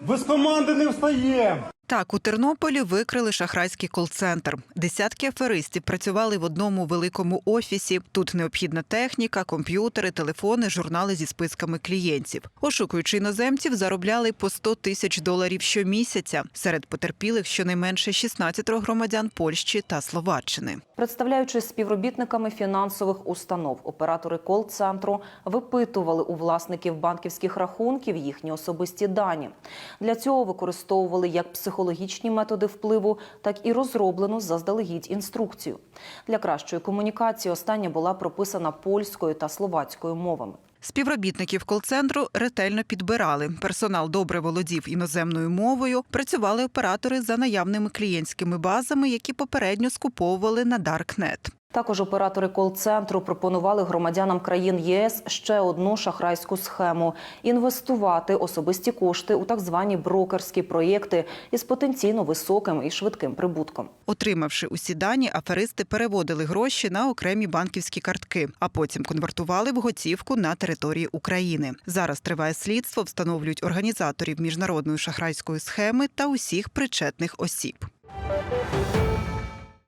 Без команди не встає. Так, у Тернополі викрили шахрайський кол-центр. Десятки аферистів працювали в одному великому офісі. Тут необхідна техніка, комп'ютери, телефони, журнали зі списками клієнтів. Ошукуючи іноземців, заробляли по 100 тисяч доларів щомісяця. Серед потерпілих щонайменше 16 громадян Польщі та Словаччини. Представляючись співробітниками фінансових установ, оператори кол-центру випитували у власників банківських рахунків їхні особисті дані. Для цього використовували як психологічні методи впливу, так і розроблену заздалегідь інструкцію. Для кращої комунікації остання була прописана польською та словацькою мовами. Співробітників кол-центру ретельно підбирали. Персонал добре володів іноземною мовою. Працювали оператори за наявними клієнтськими базами, які попередньо скуповували на Даркнет. Також оператори кол-центру пропонували громадянам країн ЄС ще одну шахрайську схему інвестувати особисті кошти у так звані брокерські проєкти із потенційно високим і швидким прибутком. Отримавши усі дані, аферисти переводили гроші на окремі банківські картки, а потім конвертували в готівку на території України. Зараз триває слідство, встановлюють організаторів міжнародної шахрайської схеми та усіх причетних осіб.